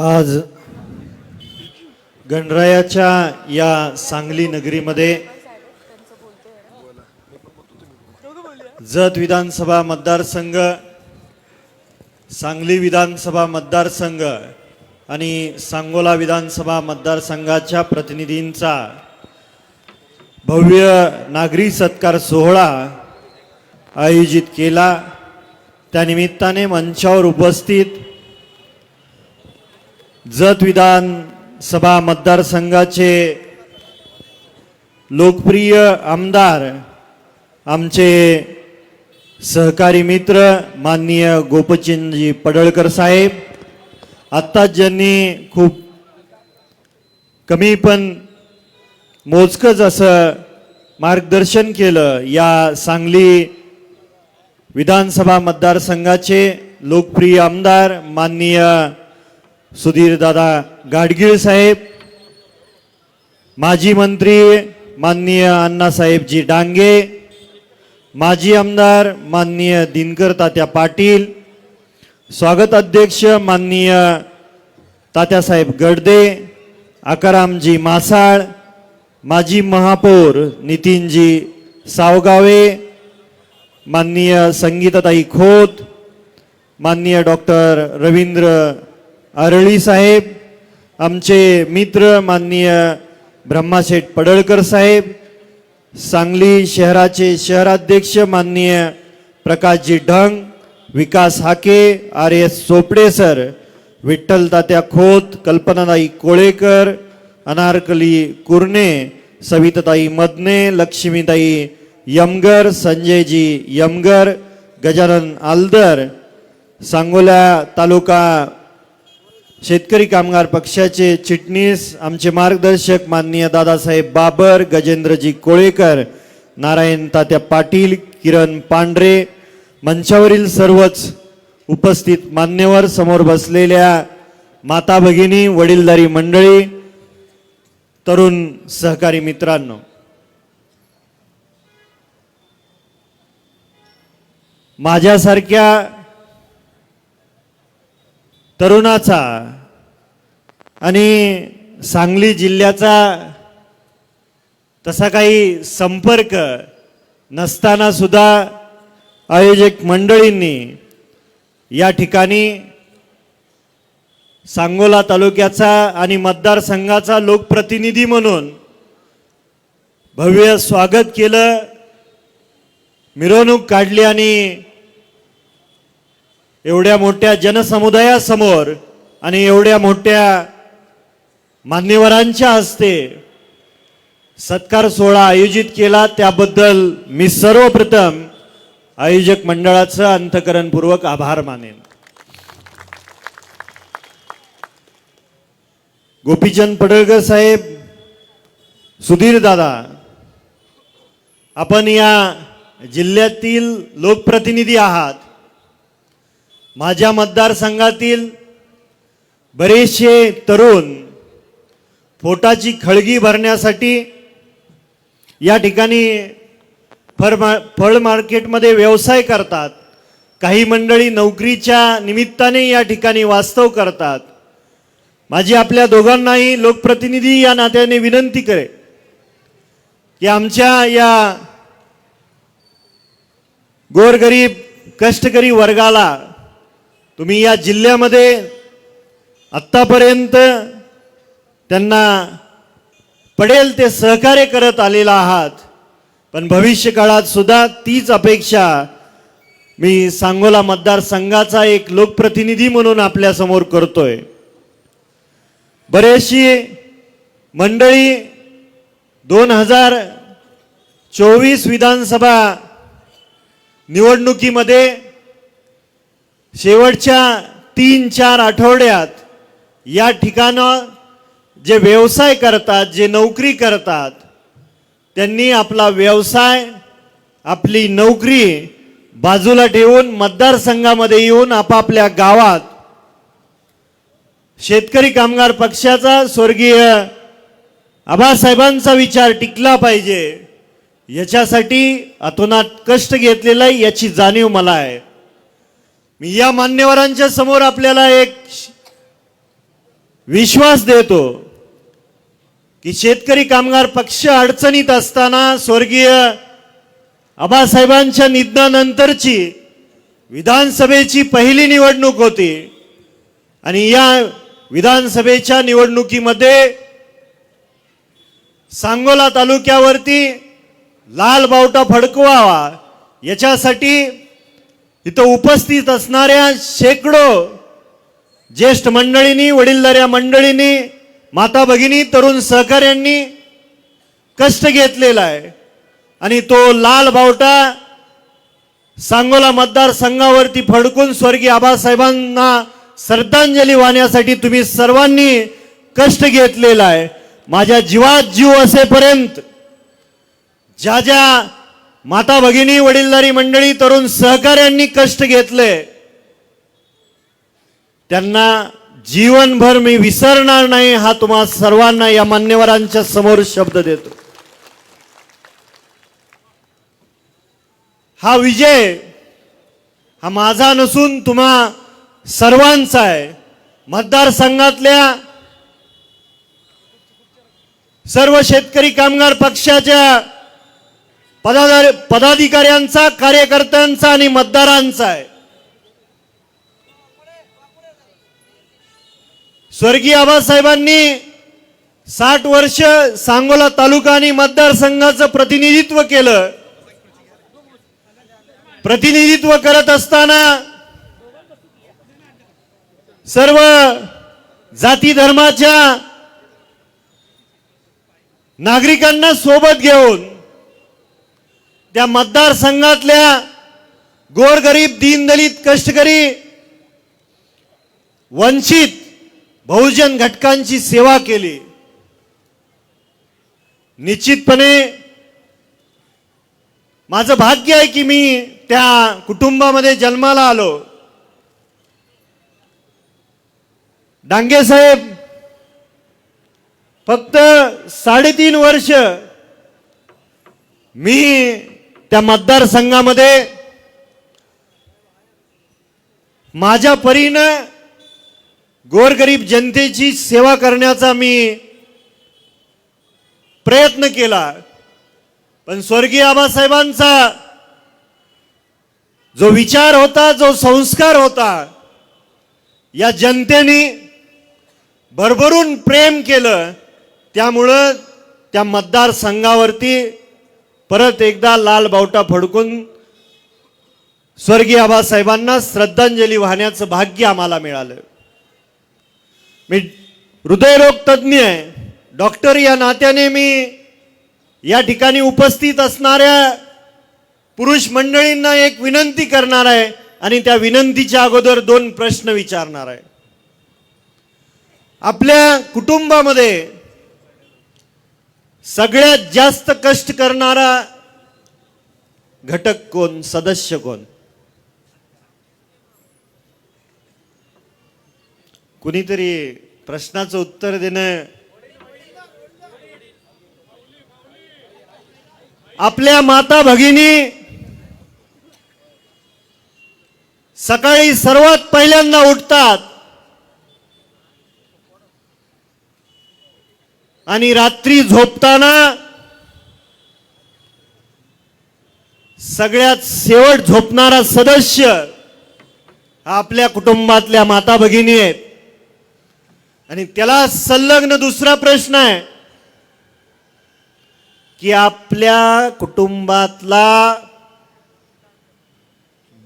आज गणरायाच्या या सांगली नगरीमध्ये जत विधानसभा मतदारसंघ सांगली विधानसभा मतदारसंघ आणि सांगोला विधानसभा मतदारसंघाच्या प्रतिनिधींचा भव्य नागरी सत्कार सोहळा आयोजित केला. त्यानिमित्ताने मंचावर उपस्थित जत विधानसभा मतदारसंघाचे लोकप्रिय आमदार आमचे सहकारी मित्र माननीय गोपचंदजी पडळकर साहेब आत्ताच ज्यांनी खूप कमी पण मोजकंच असं मार्गदर्शन केलं या सांगली विधानसभा मतदारसंघाचे लोकप्रिय आमदार माननीय सुधीरदादा गाडगीळ साहेब माजी मंत्री माननीय अण्णासाहेबजी डांगे माजी आमदार माननीय दिनकर तात्या पाटील स्वागत अध्यक्ष माननीय तात्यासाहेब गडदे आकारामजी मासाळ माजी महापौर नितीनजी सावगावे माननीय संगीताताई खोत माननीय डॉक्टर रवींद्र आरळी साहेब आमचे मित्र माननीय ब्रह्माशेठ पडळकर साहेब सांगली शहराचे शहराध्यक्ष माननीय Prakashji Dhang Vikas Hake R S Sopade sir Vitthal Tatya Khot Kalpanatai Kolekar Anarkali Kurne Savitatai Madane Laxmitai Yamgar Sanjayji Yamgar Gajanan Aldar Sangola taluka Shetkari Kamgar पक्षाचे चिटणीस आमचे मार्गदर्शक माननीय दादासाहेब बाबर गजेंद्रजी कोळेकर नारायण तात्या पाटील किरण पांढरे मंचावरील सर्वच उपस्थित मान्यवर समोर बसलेल्या माता भगिनी वडीलधारी मंडळी तरुण सहकारी मित्रांनो. माझ्यासारख्या तरुणाचा आणि सांगली जिल्ह्याचा तसा काही संपर्क नसताना सुद्धा आयोजक मंडळींनी या ठिकाणी सांगोला तालुक्याचा आणि मतदारसंघाचा लोकप्रतिनिधी म्हणून भव्य स्वागत केलं. मिरवणूक काढली आणि एवढ्या मोठ्या जनसमुदायासमोर आणि एवढ्या मोठ्या मान्यवरांच्या हस्ते सत्कार सोहळा आयोजित केला. त्याबद्दल मी सर्वप्रथम आयोजक मंडळाचं अंतकरणपूर्वक आभार मानेन. गोपीचंद पडळकर साहेब सुधीर दादा आपण या जिल्ह्यातील लोकप्रतिनिधी आहात. माझ्या मतदारसंघातील बरेचसे तरुण पोटाची खळगी भरण्यासाठी या ठिकाणी फळ मा फळ मार्केटमध्ये व्यवसाय करतात. काही मंडळी नोकरीच्या निमित्ताने या ठिकाणी वास्तव करतात. माझी आपल्या दोघांनाही लोकप्रतिनिधी या नात्याने विनंती करे की आमच्या या गोरगरीब कष्टकरी वर्गाला तुम्ही या जिल्ह्यामध्ये आत्तापर्यंत त्यांना पडेल ते सहकार्य करत आलेला आहात. पण भविष्य काळात सुद्धा तीच अपेक्षा मी सांगोला मतदारसंघाचा एक लोकप्रतिनिधी म्हणून आपल्यासमोर करतोय. बरेचशी मंडळी दोन हजार चोवीस विधानसभा निवडणुकीमध्ये शेवटच्या तीन चार आठवड्यात या ठिकाणं जे व्यवसाय करतात जे नोकरी करतात त्यांनी आपला व्यवसाय आपली नोकरी बाजूला ठेवून मतदारसंघामध्ये येऊन आपापल्या गावात शेतकरी कामगार पक्षाचा स्वर्गीय आबासाहेबांचा विचार टिकला पाहिजे. याच्यासाठी अतोनात कष्ट घेतलेला आहे याची जाणीव मला आहे. मी या मान्यवरांच्या समोर आपल्याला एक विश्वास देतो की शेतकरी कामगार पक्ष अडचणीत असताना स्वर्गीय आबासाहेबांच्या निधनानंतरची विधानसभेची पहिली निवडणूक होती आणि या विधानसभेच्या निवडणुकीमध्ये सांगोला तालुक्यावरती लाल बावटा फडकवावा याच्यासाठी इथं उपस्थित असणाऱ्या शेकडो ज्येष्ठ मंडळींनी वडीलधाऱ्या मंडळींनी माता भगिनी तरुण सहकाऱ्यांनी कष्ट घेतलेला आहे. आणि तो लाल बावटा सांगोला मतदारसंघावरती फडकून स्वर्गीय आबासाहेबांना श्रद्धांजली वाहण्यासाठी तुम्ही सर्वांनी कष्ट घेतलेला आहे. माझ्या जीवात जीव असेपर्यंत ज्या ज्या माता भगिनी वडीलधारी मंडळी तरुण सहकाऱ्यांनी कष्ट घेतले त्यांना जीवनभर मी विसरणार नाही हा तुम्हा सर्वांना या मान्यवरांच्या समोर शब्द देतो. हा विजय हा माझा नसून तुम्हा सर्वांचा आहे. मतदारसंघातल्या सर्व शेतकरी कामगार पक्षाच्या पदाधारी पदाधिकाऱ्यांचा कार्यकर्त्यांचा आणि मतदारांचा आहे. स्वर्गीय आबासाहेबांनी साठ वर्ष सांगोला तालुका आणि मतदारसंघाचं प्रतिनिधित्व केलं. प्रतिनिधित्व करत असताना सर्व जाती धर्माच्या नागरिकांना सोबत घेऊन त्या मतदारसंघातल्या गोरगरीब दीनदलित कष्टकरी वंचित बहुजन घटकांची सेवा केली. निश्चितपणे माझं भाग्य आहे की मी त्या कुटुंबामध्ये जन्माला आलो. डांगे साहेब फक्त साडेतीन वर्ष मी त्या मतदारसंघामध्ये माझ्या परीनं गोरगरीब जनतेची सेवा करण्याचा मी प्रयत्न केला. पण स्वर्गीय आबासाहेबांचा जो विचार होता जो संस्कार होता या जनतेने भरभरून प्रेम केलं. त्यामुळं त्या मतदारसंघावरती परत एकदा लाल बावटा फडकून स्वर्गीय आबासाहेबांना श्रद्धांजली वाहण्याचं भाग्य आम्हाला मिळालं. मी हृदयरोग तज्ज्ञ आहे. डॉक्टर या नात्याने मी या ठिकाणी उपस्थित असणाऱ्या पुरुष मंडळींना एक विनंती करणार आहे आणि त्या विनंतीच्या अगोदर दोन प्रश्न विचारणार आहे. आपल्या कुटुंबामध्ये सगळ्यात जास्त कष्ट करणारा घटक कोण? सदस्य कोण? कुणीतरी प्रश्नाचं उत्तर देणं. आपल्या माता भगिनी सकाळी सर्वात पहिल्यांदा उठतात. आणि रात्री झोपताना सगळ्यात शेवट झोपणारा सदस्य आपल्या कुटुंबातल्या माता भगिनी आहेत. आणि त्याला संलग्न दुसरा प्रश्न आहे की आपल्या कुटुंबातला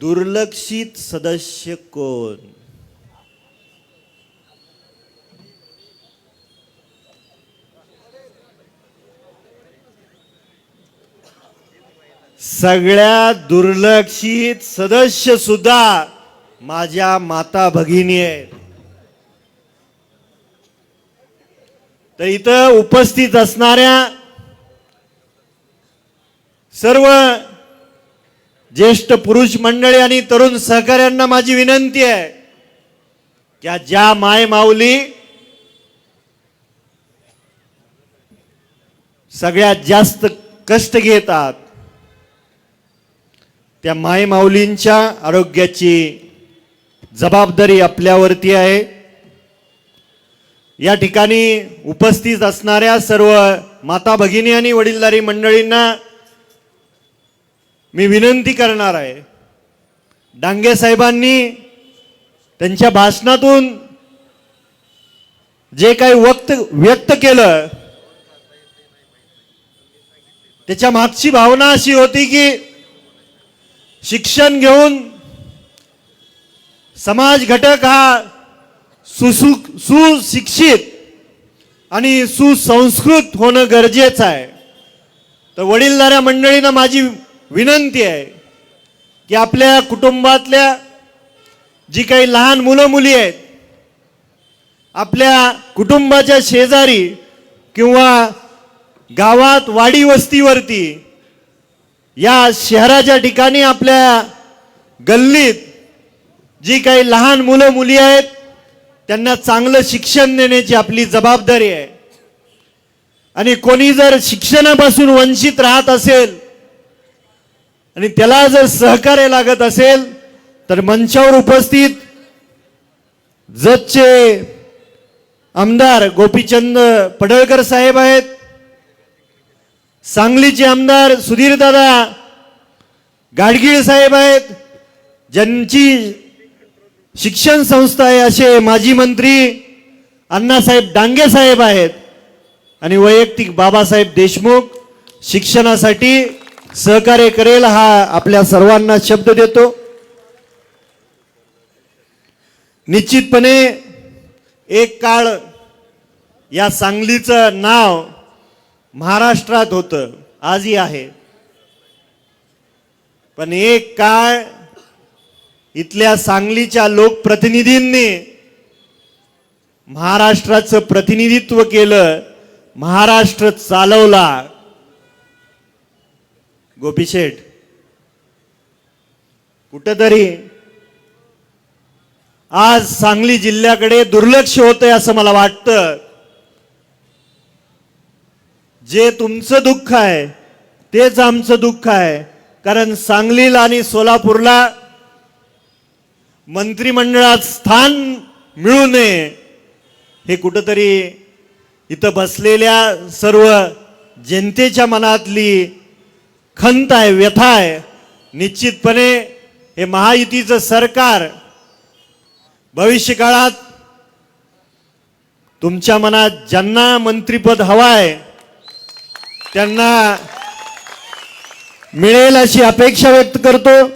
दुर्लक्षित सदस्य कोण? सगळ्यात दुर्लक्षित सदस्य सुद्धा माझ्या माता भगिनी आहेत. तर इथं उपस्थित असणाऱ्या सर्व ज्येष्ठ पुरुष मंडळी आणि तरुण सहकाऱ्यांना माझी विनंती आहे की ज्या माय माऊली सगळ्यात जास्त कष्ट घेतात त्या माय माऊलींच्या आरोग्याची जबाबदारी आपल्यावरती आहे. या ठिकाणी उपस्थित असणाऱ्या सर्व माता भगिनी आणि वडीलधारी मंडळींना मी विनंती करणार आहे. डांगे साहेबांनी त्यांच्या भाषणातून जे काही वक्त व्यक्त केलं त्याच्या मागची भावना अशी होती की शिक्षण घेऊन समाज घटक हा सुसुक सुशिक्षित आणि सुसंस्कृत होणं गरजेचं आहे. तर वडीलधाऱ्या मंडळींना माझी विनंती आहे की आपल्या कुटुंबातल्या जी काही लहान मुलं मुली आहेत आपल्या कुटुंबाच्या शेजारी किंवा गावात वाडी वस्तीवरती या शहराच्या ठिकाणी आपल्या गल्लीत जी काही लहान मुलं मुली आहेत त्यांना चांगलं शिक्षण देण्याची आपली जबाबदारी आहे. आणि कोणी जर शिक्षणापासून वंचित राहत असेल आणि त्याला जर सहकार्य लागत असेल तर मंचावर उपस्थित जतचे आमदार गोपीचंद पडळकर साहेब आहेत. सांगलीचे आमदार सुधीरदादा गाडगीळ साहेब आहेत. ज्यांची शिक्षण संस्था आहे असे माजी मंत्री अण्णासाहेब डांगे साहेब आहेत आणि वैयक्तिक बाबासाहेब देशमुख शिक्षणासाठी सहकार्य करेल हा आपल्या सर्वांना शब्द देतो. निश्चितपणे एक काळ या सांगलीचं नाव महाराष्ट्रात होतं आजही आहे. पण एक काळ इथल्या सांगलीच्या लोकप्रतिनिधींनी महाराष्ट्राचं प्रतिनिधित्व केलं महाराष्ट्र चालवला. गोपीशेठ कुठंतरी आज सांगली जिल्ह्याकडे दुर्लक्ष होतंय असं मला वाटतं. जे तुमचं दुःख आहे तेच आमचं दुःख आहे. कारण सांगलीला आणि सोलापूरला मंत्रिमंडळात स्थान मिळू नये हे कुठंतरी इथं बसलेल्या सर्व जनतेच्या मनातली खंत आहे व्यथा आहे. निश्चितपणे हे महायुतीचं सरकार भविष्य काळात तुमच्या मनात ज्यांना मंत्रीपद हवाय आहे त्यांना मिळेल अशी अपेक्षा व्यक्त करतो.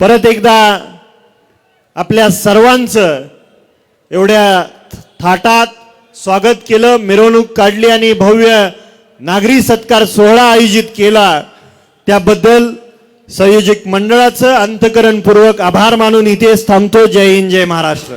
परत एकदा आपल्या सर्वांचं एवढ्या थाटात स्वागत केलं मिरवणूक काढली आणि भव्य नागरी सत्कार सोहळा आयोजित केला. त्याबद्दल संयोजक मंडळाचं अंतकरणपूर्वक आभार मानून इथेच थांबतो. जय हिंद जय महाराष्ट्र.